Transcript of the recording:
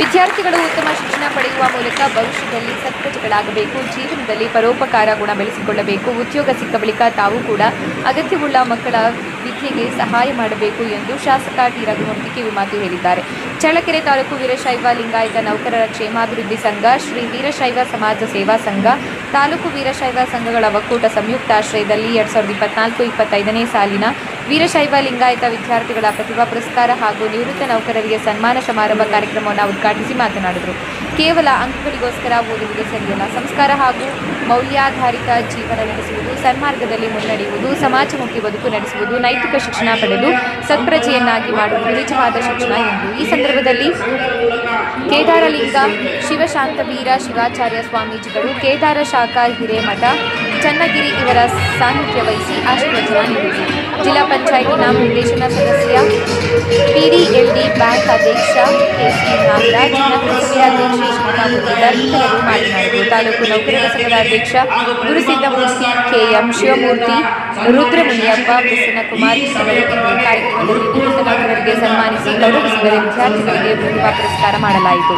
ವಿದ್ಯಾರ್ಥಿಗಳು ಉತ್ತಮ ಶಿಕ್ಷಣ ಪಡೆಯುವ ಮೂಲಕ ಭವಿಷ್ಯದಲ್ಲಿ ಸತ್ಪ್ರಜೆಗಳಾಗಬೇಕು, ಜೀವನದಲ್ಲಿ ಪರೋಪಕಾರ ಗುಣ ಬೆಳೆಸಿಕೊಳ್ಳಬೇಕು, ಉದ್ಯೋಗ ಸಿಕ್ಕ ಬಳಿಕ ತಾವು ಕೂಡ ಅಗತ್ಯವುಳ್ಳ ಮಕ್ಕಳ ವಿದ್ಯೆಗೆ ಸಹಾಯ ಮಾಡಬೇಕು ಎಂದು ಶಾಸಕ ಟಿ. ರಘುಮೂರ್ತಿ ಕಿವಿಮಾತು ಹೇಳಿದ್ದಾರೆ. ಚಳ್ಳಕೆರೆ ತಾಲೂಕು ವೀರಶೈವ ಲಿಂಗಾಯತ ನೌಕರರ ಕ್ಷೇಮಾಭಿವೃದ್ಧಿ ಸಂಘ, ಶ್ರೀ ವೀರಶೈವ ಸಮಾಜ ಸೇವಾ ಸಂಘ, ತಾಲೂಕು ವೀರಶೈವ ಸಂಘಗಳ ಒಕ್ಕೂಟ ಸಂಯುಕ್ತಾಶ್ರಯದಲ್ಲಿ ಎರಡ್ ಸಾವಿರದ ಇಪ್ಪತ್ನಾಲ್ಕು ಇಪ್ಪತ್ತೈದನೇ ಸಾಲಿನ ವೀರಶೈವ ಲಿಂಗಾಯತ ವಿದ್ಯಾರ್ಥಿಗಳ ಪ್ರತಿಭಾ ಪುರಸ್ಕಾರ ಹಾಗೂ ನಿವೃತ್ತ ನೌಕರರಿಗೆ ಸನ್ಮಾನ ಸಮಾರಂಭ ಕಾರ್ಯಕ್ರಮವನ್ನು ಉದ್ಘಾಟಿಸಿ ಮಾತನಾಡಿದರು. ಕೇವಲ ಅಂಕಗಳಿಗೋಸ್ಕರ ಓದುವುದು ಸರಿಯಲ್ಲ. ಸಂಸ್ಕಾರ ಹಾಗೂ ಮೌಲ್ಯಾಧಾರಿತ ಜೀವನ ನಡೆಸುವುದು, ಸನ್ಮಾರ್ಗದಲ್ಲಿ ಮುನ್ನಡೆಯುವುದು, ಸಮಾಜಮುಖಿ ಬದುಕು ನಡೆಸುವುದು, ನೈತಿಕ ಶಿಕ್ಷಣ ಪಡೆದು ಸತ್ಪ್ರಜೆಯನ್ನಾಗಿ ಮಾಡುವುದು ನಿಜವಾದ ಶಿಕ್ಷಣ ಎಂದು ಈ ಸಂದರ್ಭದಲ್ಲಿ ಕೇದಾರಲಿಂಗ, ಶಿವಶಾಂತವೀರ, ಶಿವಾಚಾರ್ಯ ಸ್ವಾಮೀಜಿಗಳು, ಕೇದಾರ ಶಾಖಾ ಹಿರೇಮಠ, ಚನ್ನಗಿರಿ ಇವರ ಸಾನ್ನಿಧ್ಯ ವಹಿಸಿ ಆಶೀರ್ವಚನ ನೀಡಿದರು. ಜಿಲ್ಲಾ ಪಂಚಾಯಿತಿ ನಾಮನಿರ್ದೇಶನ ಸದಸ್ಯ ಪಿಡಿಎಲ್ಡಿ ಬ್ಯಾಂಕ್ ಅಧ್ಯಕ್ಷ ಕೆಸಿ ನಾಗರಾಜ್ ನಗರಸಭೆ ಅಧ್ಯಕ್ಷ ತಾಲೂಕು ನೌಕರರ ಸಂಘದ ಅಧ್ಯಕ್ಷ ಗುರುಸಿದ್ದಮೂರ್ತಿ ಕೆಎಂ ಶಿವಮೂರ್ತಿ, ರುದ್ರಮುನಿಯಪ್ಪ, ಪ್ರಸನ್ನಕುಮಾರ್. ಕಾರ್ಯಕ್ರಮದಲ್ಲಿ ನೌಕರರಿಗೆ ಸನ್ಮಾನಿಸಿ ಗೌರವಿಸಿದ ವಿದ್ಯಾರ್ಥಿಗಳಿಗೆ ಪ್ರತಿಭಾ ಪುರಸ್ಕಾರ ಮಾಡಲಾಯಿತು